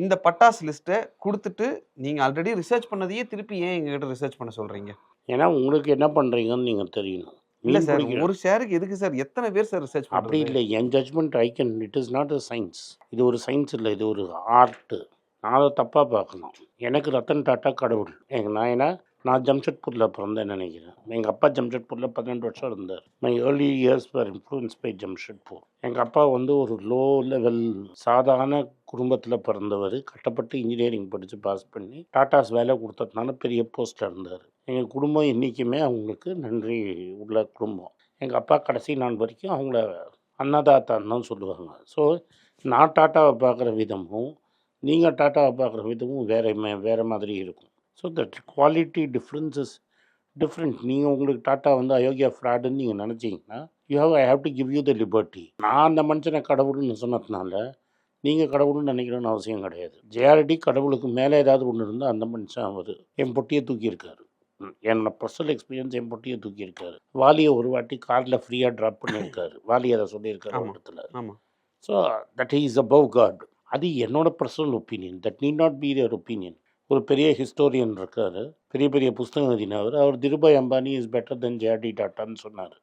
இந்த பட்டாஸ் லிஸ்ட்டை கொடுத்துட்டு நீங்க ஆல்ரெடி ரிசர்ச் பண்ணதையே திருப்பி ஏன் எங்ககிட்ட ரிசர்ச் பண்ண சொல்றீங்க? ஏன்னா உங்களுக்கு என்ன பண்ணுறீங்கன்னு நீங்கள் தெரியணும். இல்ல சார் ஒரு ஷேருக்கு எதுக்கு சார்? எத்தனை பேர் சார் ரிசர்ச் அப்படி இல்லை. என் judgment I can it is not a science இது ஒரு சயின்ஸ் இல்லை. இது ஒரு ஆர்ட்டு நான் அதை தப்பாக பார்க்கணும். எனக்கு ரத்தன் டாட்டா கடவுள். எங்கள் நாயனா நான் ஜம்ஷெட்பூரில் பிறந்தேன்னு நினைக்கிறேன். எங்கள் அப்பா ஜம்ஷெட்பூரில் பன்னெண்டு வருஷம் இருந்தார். My early years were influence by Jamshedpur. எங்கள் அப்பா வந்து ஒரு லோ லெவல் சாதாரண குடும்பத்தில் பிறந்தவர். கட்டப்பட்டு இன்ஜினியரிங் படித்து பாஸ் பண்ணி டாட்டாஸ் வேலை கொடுத்ததுனால பெரிய போஸ்ட்டில் இருந்தார். எங்கள் குடும்பம் இன்றைக்குமே அவங்களுக்கு நன்றி உள்ள குடும்பம். எங்கள் அப்பா கடைசி நாள் வரைக்கும் அவங்கள அன்னதாத்தான்னு தான் சொல்லுவாங்க. ஸோ நான் டாட்டாவை பார்க்குற விதமும் நீங்கள் டாட்டாவை பார்க்குற விதமும் வேறு மே- மாதிரி இருக்கும். So that quality differences different நீங்கள் உங்களுக்கு டாட்டா வந்து அயோக்கியா ஃப்ராடுன்னு நீங்கள் நினச்சிங்கன்னா you have I have to give you the liberty நான் அந்த மனுஷனை கடவுள்னு சொன்னதுனால நீங்கள் கடவுள்னு நினைக்கணும்னு அவசியம் கிடையாது. ஜேஆர்டி கடவுளுக்கு மேலே ஏதாவது ஒன்று இருந்தால் அந்த மனுஷன் அவர் என் பொட்டியை தூக்கியிருக்காரு. என்னோட பர்சனல் எக்ஸ்பீரியன்ஸ் என் பொட்டியை தூக்கியிருக்காரு. வாலியை ஒரு வாட்டி காரில் ஃப்ரீயாக ட்ராப் பண்ணியிருக்காரு. வாலி அதை சொல்லியிருக்காரு. இடத்துல so that is above God அது என்னோட personal opinion that need not be your opinion ஒரு பெரிய ஹிஸ்டோரியன் இருக்காரு. பெரிய பெரிய புஸ்தகம் எழுதினவர். அவர் Dhirubhai Ambani is better then J D டாட்டான்னு சொன்னார்.